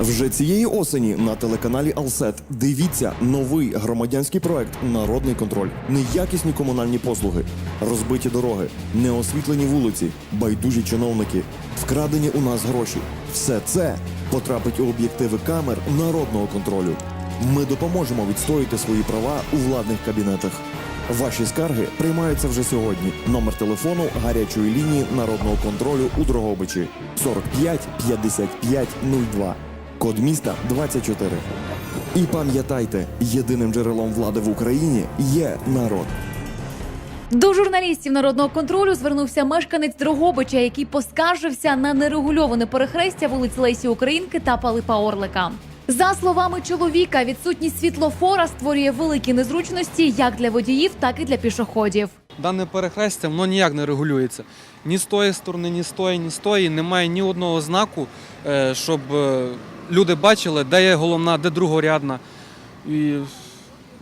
Вже цієї осені на телеканалі Алсет дивіться новий громадянський проект Народний контроль. Неякісні комунальні послуги, розбиті дороги, неосвітлені вулиці, байдужі чиновники, вкрадені у нас гроші. Все це потрапить у об'єктиви камер народного контролю. Ми допоможемо відстояти свої права у владних кабінетах. Ваші скарги приймаються вже сьогодні. Номер телефону гарячої лінії народного контролю у Дрогобичі 45 55 02. Код міста 24. І пам'ятайте, єдиним джерелом влади в Україні є народ. До журналістів народного контролю звернувся мешканець Дрогобича, який поскаржився на нерегульоване перехрестя вулиць Лесі Українки та Палипа Орлика. За словами чоловіка, відсутність світлофора створює великі незручності як для водіїв, так і для пішоходів. Дане перехрестя воно ніяк не регулюється. Ні з тої сторони, ні з тої, ні з тої. Немає ні одного знаку, е, щоб е, люди бачили, де є головна, де другорядна. І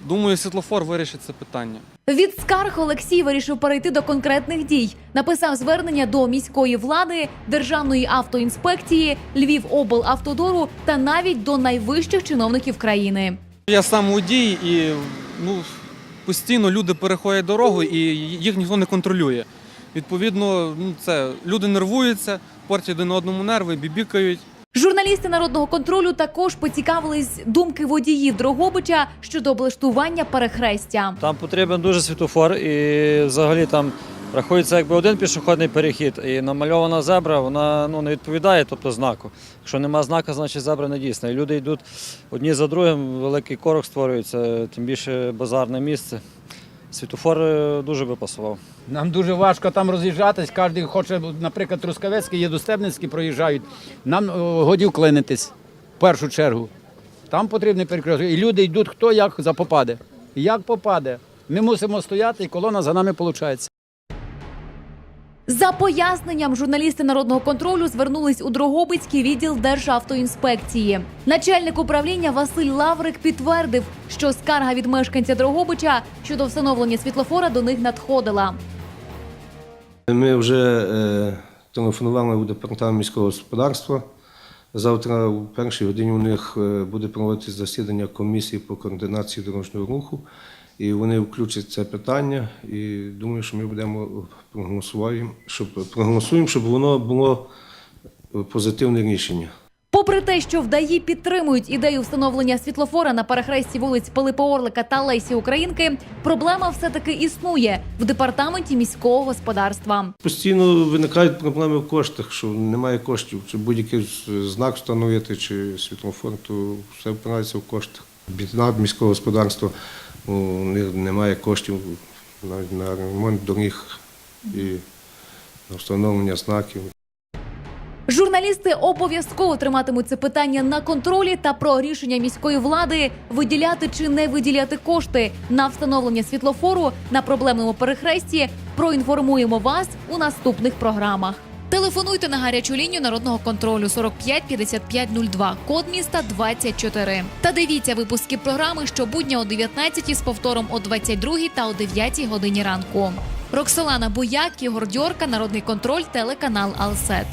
думаю, світлофор вирішить це питання. Від скарг Олексій вирішив перейти до конкретних дій. Написав звернення до міської влади, державної автоінспекції, Львівоблавтодору та навіть до найвищих чиновників країни. Я сам водій і ну, постійно люди переходять дорогу і їх ніхто не контролює. Відповідно, ну, це люди нервуються, портять один одному нерви, бібікають. Журналісти народного контролю також поцікавились думки водіїв Дрогобича щодо облаштування перехрестя. Там потрібен дуже світлофор, і взагалі там рахується якби один пішохідний перехід. І намальована зебра, вона ну, не відповідає тобто, знаку. Якщо нема знака, значить зебра не дійсна. І люди йдуть одні за другим, великий корок створюється, тим більше базарне місце. Світлофор е, дуже би пасував. Нам дуже важко там роз'їжджатись. Кожен хоче, наприклад, Трускавецький, є Достебницький, проїжджають. Нам о, годі вклинитись в першу чергу. Там потрібний перекресток. І люди йдуть хто як запопаде. Як попаде. Ми мусимо стояти, і колона за нами виходить. За поясненням журналісти народного контролю звернулись у Дрогобицький відділ Державтоінспекції. Начальник управління Василь Лаврик підтвердив, що скарга від мешканця Дрогобича щодо встановлення світлофора до них надходила. Ми вже е, телефонували у департамент міського господарства. Завтра у першій годині у них е, буде проводитися засідання комісії по координації дорожнього руху, і вони включать це питання. І думаю, що ми будемо проголосуємо, щоб проголосуємо, щоб воно було позитивне рішення. Попри те, що в ДАІ підтримують ідею встановлення світлофора на перехресті вулиць Пилипа Орлика та Лесі Українки, проблема все-таки існує в департаменті міського господарства. Постійно виникають проблеми в коштах, що немає коштів, чи будь-який знак встановити, чи світлофор, то все впирається в коштах. Бідна міського господарства, у них немає коштів на ремонт доріг і на встановлення знаків. Журналісти обов'язково триматимуть це питання на контролі та про рішення міської влади виділяти чи не виділяти кошти на встановлення світлофору на проблемному перехресті. Проінформуємо вас у наступних програмах. Телефонуйте на гарячу лінію народного контролю 45 55 02, код міста 24. Та дивіться випуски програми щобудня о 19 з повтором о 22 та о 9 годині ранку. Роксолана Буяк, Ігор Дьорка, Народний контроль, телеканал Алсет.